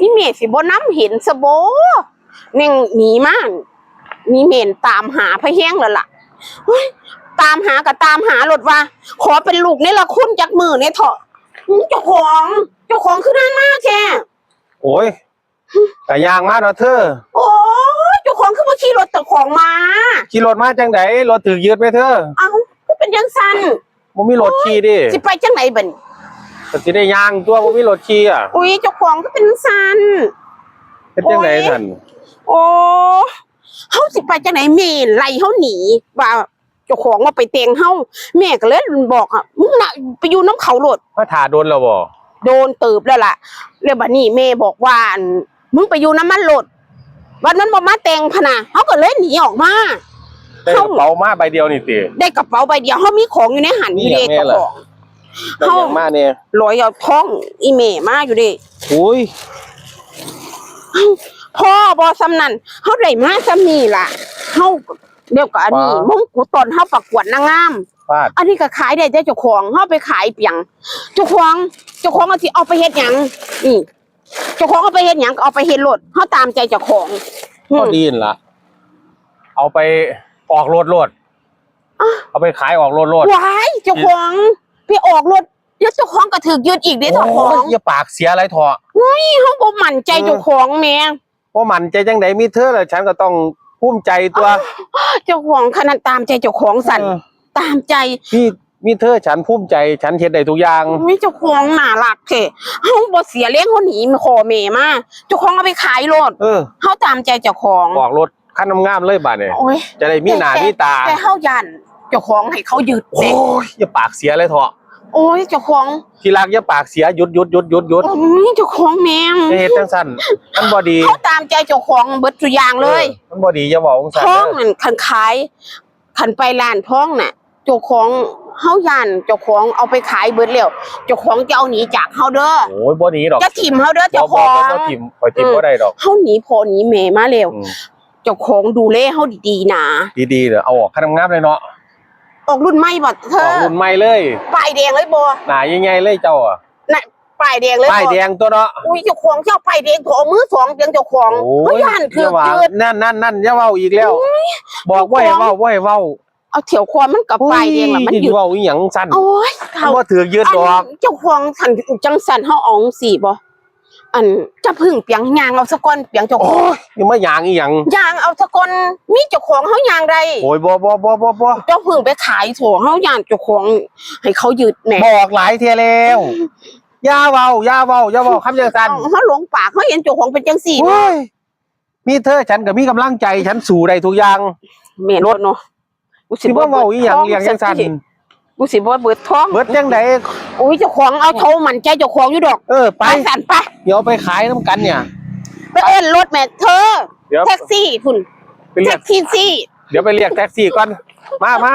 นี่เมสิบ่น้ำเห็นสะโบเน่งหนีมากนี่เมนตามหาพะแห้งแล้วล่ะเฮ้ยตามหากับตามหารถว่า ขอเป็นลูกนี่ละคุณจากมือเนี่ยเถอะอื้อเจ้าของเจ้าของคือด้านหน้าแกโอ้ยแต่ยางมาเนาะเธอ โอ้ยเจ้าของคือมาขี่รถเจ้าของมาขี่รถมาจังไดรถถือยืดไหมเธอ เอ้าก็เป็นยังสันบ่มีรถขี่ดิ สิไปจังไหนบัดน ก็สิได้ยางตัวบ่มีรถขี่อะอุ้ยเจ้าของก็เป็นจังสันเป็นจังไดสั่นโอ้เฮาสิไปจังไหนแม่ไล่เฮาหนีว่าเจ้าของว่าไปเตงเฮาแม่ก็เลยบอกอะมึงน่ะไปอยู่น้ำเขาโลดมาถ่าโดนแล้วบ่โดนตืบแล้วล่ะแล้วบัดนี้แม่บอกว่าอั่นมึงไปอยู่น้ำมันโลดวันนั้นบ่มาแต่งพะนะเฮาก็เลยหนีออกมาได้กระเป๋ามาใบเดียวนี่ติได้กระเป๋าใบเดียวเฮามีของอยู่ในหันอยู่เด้นี่แหละแม่เจ้าล่ะของ ได้เฮาหยังมาเนี่ยลอยเอาท้องอีแม่มาอยู่เด้อุ้ยพ่อบอสำนันเฮาได้มาซำนี่ล่ะเฮาเดี๋ยวก็อันนี้มงกุฎตอนเฮาประกวดนางงาม ฟาดอันนี้ก็ขายได้แต่เจ้าของเฮาไปขายเปียงเจ้าของเจ้าของเอาสิเอาไปเฮ็ดหยังนี่เจ้าของเอาไปเฮ็ดหยังก็เอาไปเฮ็ดรถเฮาตามใจเจ้าของอืก็มดีนั่นล่ะ เอาไปออกรถรถอะเอาไปขายออกรถรถว้ายเจ้าของ ไปออกรถเดี๋ยวเจ้าของก็ถูกยึดอีกเด้เจ้าของโยอย่าปากเสียอะไรเถอะเฮาบ่มั่นใจเจ้าของแหม่ว่ามันใจจังไดมีเธอแล้วฉันก็ต้องภูมิใจตัวเจ้าของขนาดตามใจเจ้าของสั่นเออตามใจมีมีเธอฉันภูมิใจฉันเฮ็ดได้ทุกอย่าง ไม่เจ้าของน่ารักเท่เฮาบ่เสียเลี้ยงเขาหนีมาขอแม่มาเจ้าของเอาไปขายรถเออเฮาตามใจเจ้าของออกรถคันงามๆเลยบาดเนี่ยโอ้ย จะได้มีหน้ามีตาแต่เฮายันเจ้าของให้เขายึดโอ้เด้ยอย่าปากเสียเลยเถอะ โอ้ยเจ้าของที่รักอย่าปากเสียหยุดหยุดหยุดหยุดหยุดโอ้ยเจ้าของแม่งอย่าเฮ็ดจังซั่นมันบ่ดีเขาตามใจเจ้าของเบิดทุกอย่างเลยออมันบ่ดีอย่าเว้าจังซั่นท้องเด้อนั่นคันขายคันไปร้านท้องน่ะเจ้าของเฮายันเจ้าของเอาไปขายเบิดแล้วเจ้าของจะเอาหนีจากเฮาเด้อโอ้ยบ่หนีดอกจะถิ่มเฮาเด้อบ่เจ้าขบ่อบ่งบ่ทิ่มข่อยทิ่มบ่ได้ดอกเฮาหนีพ่อหนีแม่มาแล้วอืมเจ้าของดูแลเฮาดีๆนะดีๆเด้อเอาออกคันงามๆเลยเนาะ ออกรุ่นใหม่บ่เธอออกรุ่นใหม่เลยป้ายแดงเลยบ่หน้าใหญ่ๆเลยเจ้าอะน่ะป้ายแดงเลยบ่ป้ายแดงตัวเนาะอุ้ยเจ้าของเจ้าป้ายแดงขอมือสองเพียงเจ้าของโอ้เฮ้ยยย่านคืออย่าว่าเกิดนั่นนั่นนั่นอย่าเว้าอีกแล้ว บอกว่าให้เว้าว่าให้เว้าเอาเถียวคอมันกับป้ายแดงล่ะมันโอ้หยุดเว้าอีหยังสั่นโอ้ยมันเขาบ่ถือยืดดอกอันเจ้าของทันจังสันเฮาเอองสีบ่ อันจะพึ่งเปียงยางเอาสะก้อนเปียงเจ้าขโอ้องยยังมาหยางอีหยังยางเอาสะก้อนมีเจ้าของเฮายางได้โอ้ยบ่บ่บ่บ่บ่เจ้าพึ่งไปขายโถเฮายางเจ้าของ ให้เขายึดแหมบอกหลายเที่ยแล้วอย่าเว้าอย่าเว้าอย่าเว้าคำจังซั่นเฮาหลงปากเฮาเห็นเจ้าของเป็นจังซี่โอ้ยมีเธอฉันก็มีกำลังใจฉันสู้ได้ทุกอย่างแม่นบ่เนาะกูสิบ่เว้าอีหยังเลี้ยงจังซั่นกูสิบ่เบิดท้องเบิดจังไดโอ้ยเจ้าของเอาเท่ามันใจเจ้าของอยู่ดอกเออไป ไปสันไป เดี๋ยวไปขายน้ำกันเนี่ย ไปเอ็นรถแม่เธอเดี๋ยว แท็กซี่คุณไปเรีแท็ยกกซี่ซี่เดี๋ยวไปเรียกแท็กซี่ก่อนมามา